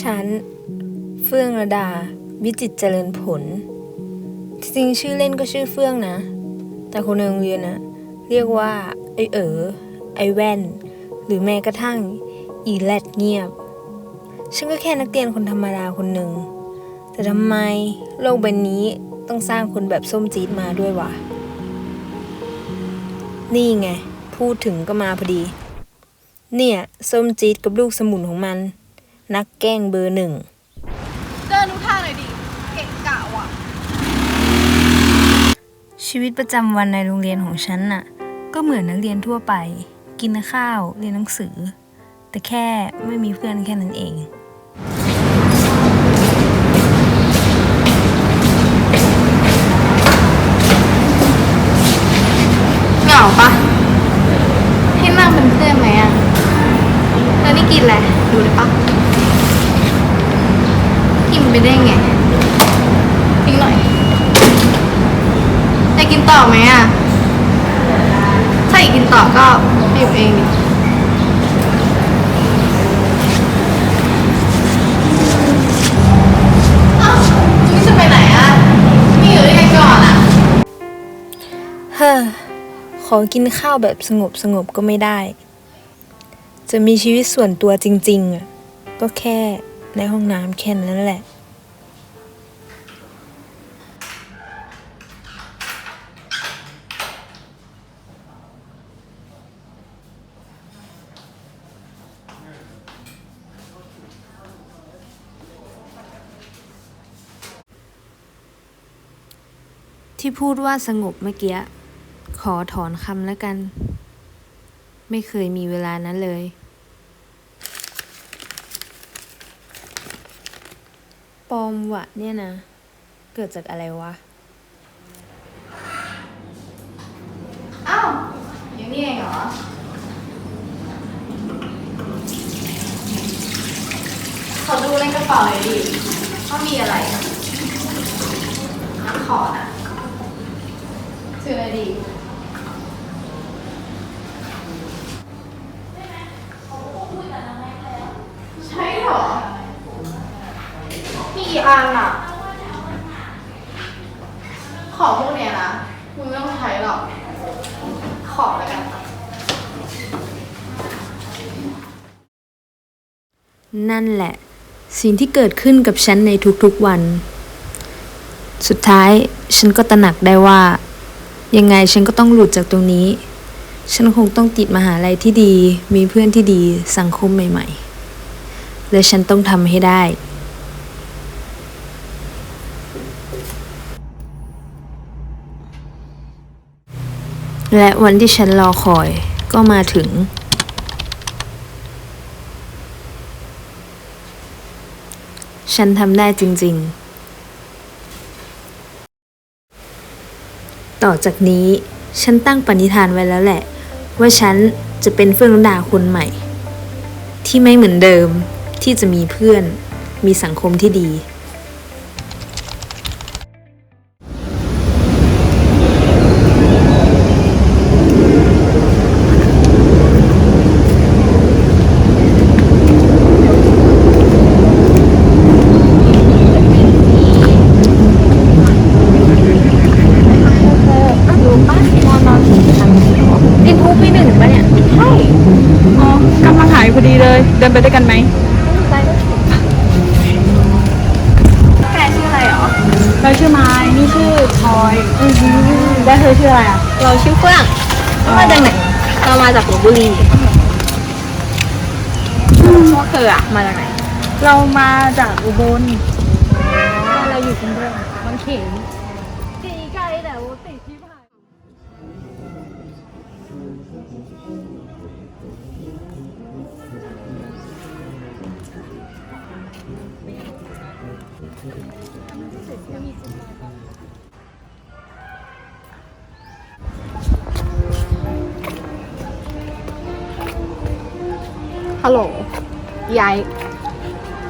ฉัน เฟื่องระดา วิจิตเจริญผล จริงชื่อเล่นก็ชื่อเฟื่องนะ แต่คนในโรงเรียนนะเรียกว่า ไอเอ๋อไอแว่น หรือแม้กระทั่ง อีแลดเงียบ ฉันก็แค่นักเรียนคนธรรมดาคนหนึ่ง แต่ทำไมโลกใบนี้ต้องสร้างคนแบบส้มจี๊ดมาด้วยวะ นี่ไง พูดถึงก็มาพอดี เนี่ย ส้มจี๊ดกับลูกสมุนของมัน นักแกล้งเบอร์หนึ่ง เดินดูท่าหน่อยดิ เก่งกะว่ะ ชีวิตประจำวันในโรงเรียนของฉันน่ะ ก็เหมือนนักเรียนทั่วไป กินข้าว เรียนหนังสือ แต่แค่ไม่มีเพื่อนแค่นั้นเอง กกินต่อก็ไปอยู่เองดิจะไปไหนอะมีอยู่ด้วยกันก่อนอะเฮ้อ ขอกินข้าวแบบสงบสงบก็ไม่ได้ จะมีชีวิตส่วนตัวจริงๆอะ ก็แค่ในห้องน้ำแค่นั้นแหละ พูดว่าสงบเมื่อกี้ขอถอนคำแล้วกัน ไม่เคยมีเวลานั้นเลย ปอมวะเนี่ยนะ เกิดจากอะไรวะ อ้าวอย่างนี้เองเหรอ ขอดูในกระเป๋าหน่อยดิว่ามีอะไรน้ำขอนะ ถืออะไรดีใช่เหรอมีกี่อันอะ ของพวกเนี้ยนะมึงไม่ต้องใช้หรอก ขอแล้วกัน นั่นแหละ สิ่งที่เกิดขึ้นกับฉันในทุกๆวัน สุดท้ายฉันก็ตระหนักได้ว่า ยังไงฉันก็ต้องหลุดจากตรงนี้ ฉันคงต้องติดมหาลัยที่ดี มีเพื่อนที่ดี สังคมใหม่ ๆ และฉันต้องทำให้ได้และวันที่ฉันรอคอยก็มาถึง ฉันทำได้จริง ๆ ต่อจากนี้ฉันตั้งปณิธานไว้แล้วแหละ ว่าฉันจะเป็นเฟื่องดาคนใหม่ ที่ไม่เหมือนเดิมที่จะมีเพื่อน มีสังคมที่ดี นี่ทุกปีหนึ่งปะเนี่ย อ๋อกำลังหายพอดีเลย เดิน ไปด้วยกันไหมแกชื่ออะไรหรอ เราชื่อไม้นี่ชื่อทอยแล้วเธอชื่ออะไรอะ เราชื่อเฟื่องมาจากไหนเรามาจากลบบุรีพวกเธออะมาจากไหน เรามาจากอุบล เราอยู่กรุงเทพบางเขน ฮัลโหลยาย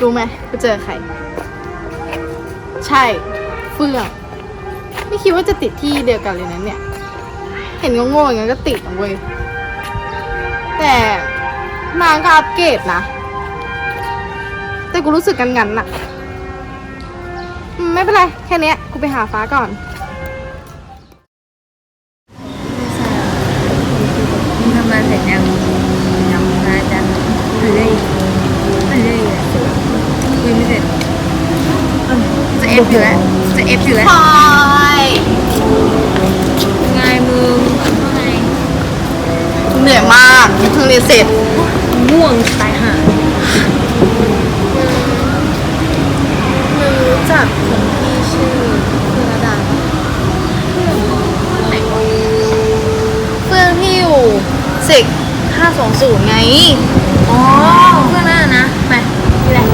รู้ไหมไปเจอใคร ใช่ เฟื่อง ไม่คิดว่าจะติดที่เดียวกันเลยนะเนี่ย เห็นโง่ๆอย่างนั้นก็ติดนะเว้ย แต่นางก็อัปเกรดนะ แต่กูรู้สึกกันงันอะ ไม่เป็นไร แค่เนี้ยกูไปหาฟ้าก่อน มึงทำงานเสร็จยังยังงานจันเลยเลยคุยไม่เสร็จจะเอฟอยู่แล้วจะเอฟอยู่แล้วพอยไงมึงไงเหนื่อยมากเพิ่งเรียนเสร็จ ง่วงตายห่ามึงรู้จักคนที่ชื่อเฟื่องระดาปะเฟื่องที่อยู่ เซก520ไง อ๋อเพื่อนน่านะไปนี่แหละ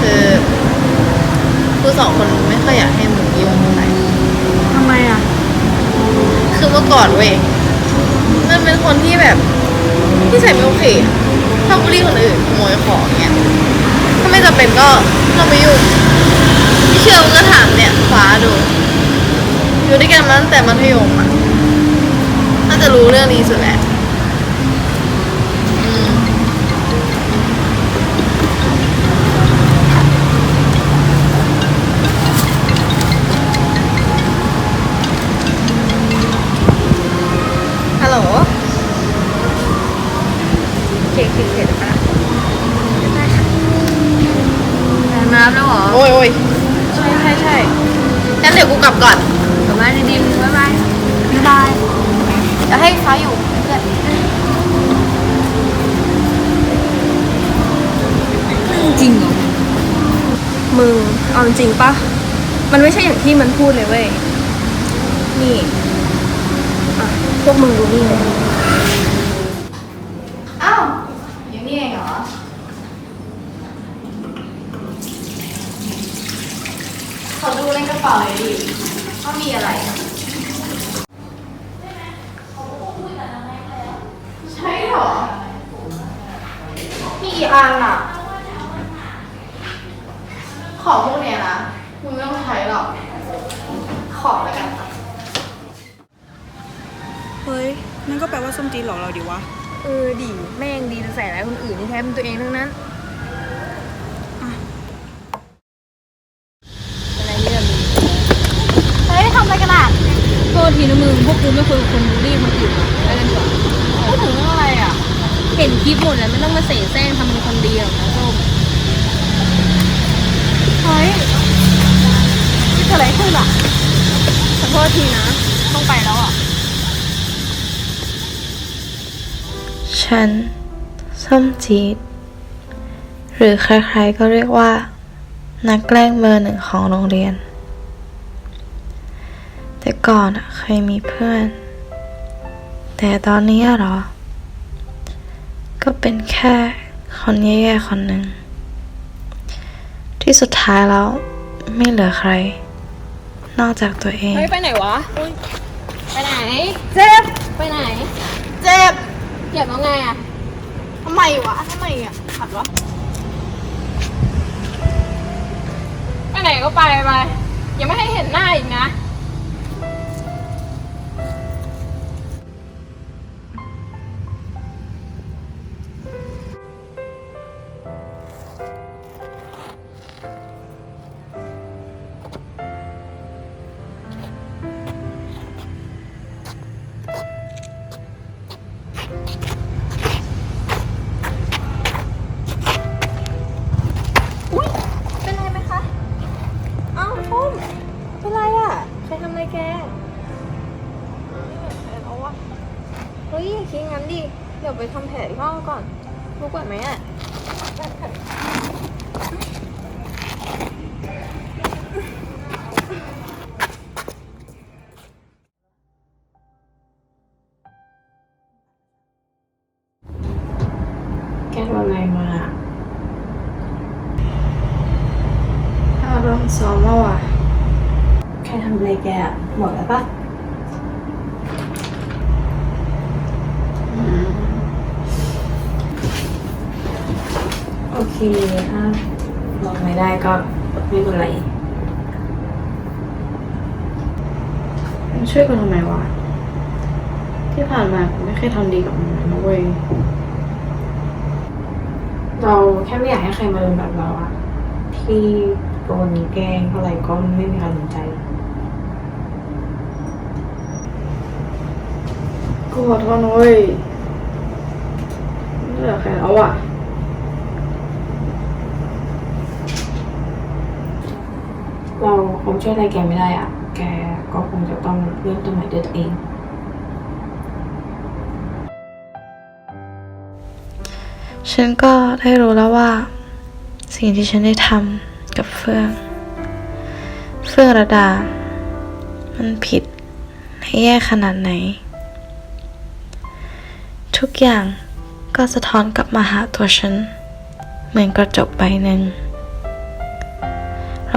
คือกูสองคนไม่ค่อยอยากให้มึงยุ่งเท่าไหร่ทำไมอะ คือเมื่อก่อนเว้ยมันเป็นคนที่แบบที่ใส่ไม่โอเคอะชอบบูลลี่คนอื่นขโมยของเงี้ยถ้าไม่จำเป็นก็ไม่ต้องไปยุ่งไม่เชื่อมึงก็ถามเนี่ยฟ้าดู อยู่ด้วยกันมาตั้งแต่มัธยมอะ น่าจะรู้เรื่องนี้สุดแหละฮัลโหลเค้กเสร็จแล้วค่ะได้ค่ะมารับแล้วเหรอ โอ้ยโอ้ยใช่ใช่ใช่งั้นเดี๋ยวกูกลับก่อน กลับบ้านดีๆบ๊ายบาย บ๊ายบาย จะให้ฟ้าอยู่เพื่อนจริงเหรอ มึง เอาจริงปะ มันไม่ใช่อย่างที่มันพูดเลยเว้ย นี่อะพวกมึงดูนี่เลยอ้าวอยู่นี่เองเหรอ ขอดูในกระเป๋าหน่อยดิว่ามีอะไรอะใช่เหรอ มีกี่อันอะของพวกเนี้ยนะมึงไม่ต้องใช้หรอก ขอแล้วกันเฮ้ยนั่นก็แปลว่าส้มจีนหลอกเราดิวะ เออดิแม่งดีจะใส่ร้ายคนอื่นที่แท้เป็นตัวเองทั้งนั้นอะไรเนี่ยมึงเฮ้ยทำอะไรกันอะโทษทีนะมึงพวกกูไม่เคยคนบูลลี่คนอื่นหรอกไปกันก่อน พูดถึงเรื่องอะไรอะ เห็นคลิปหมดแล้วไม่ต้องมาเสแสร้งทำเป็นคนดีหรอกนะส้มเฮ้ยเกิดอะไรขึ้นอะขอโทษทีนะ ต้องไปแล้วอะ ฉันส้มจีดหรือใครๆก็เรียกว่า นักแกล้งเบอร์หนึ่งของโรงเรียน แต่ก่อนอะเคยมีเพื่อน แต่ตอนนี้อะเหรอ ก็เป็นแค่คนแย่ๆคนหนึ่ง ที่สุดท้ายแล้ว ไม่เหลือใคร นอกจากตัวเอง เฮ้ยไปไหนวะ ไปไหน เจ็บ ไปไหน เจ็บเก็บแล้วไงอะทำไมวะทำไมอะขัดวะ ไปไหนก็ไปไปอย่าไม่ให้เห็นหน้าอีกนะ องก่อนรู้ก่อนไหมอะแกโดนอะไรมาถ้าโดนซ้อมมาว่ะใครทำอะไรแกอะบอกแล้วปะ โอเคถ้าลองไม่ได้ก็ไม่เป็นไรมันช่วยกันทำไมวะ ที่ผ่านมาผมไม่เคยทำดีกับมันนะเว้ย เราแค่ไม่อยากให้ใครมาเป็นแบบเราอะที่โดนแกล้งเท่าไหร่ก็ไม่มีใครสนใจกูขอโทษนุ้ยไม่เหลือใครแล้วอะ เราคงช่วยอะไรแกไม่ได้อะแกก็คงจะต้องเริ่มต้นใหม่ด้วยตัวเอง ฉันก็ได้รู้แล้วว่า สิ่งที่ฉันได้ทำกับเฟื่อง เฟื่องระดา มันผิดให้แย่ขนาดไหน ทุกอย่างก็สะท้อนกลับมาหาตัวฉัน เหมือนกระจกใบหนึ่ง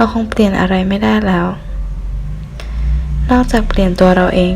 เราคงเปลี่ยนอะไรไม่ได้แล้ว นอกจากเปลี่ยนตัวเราเอง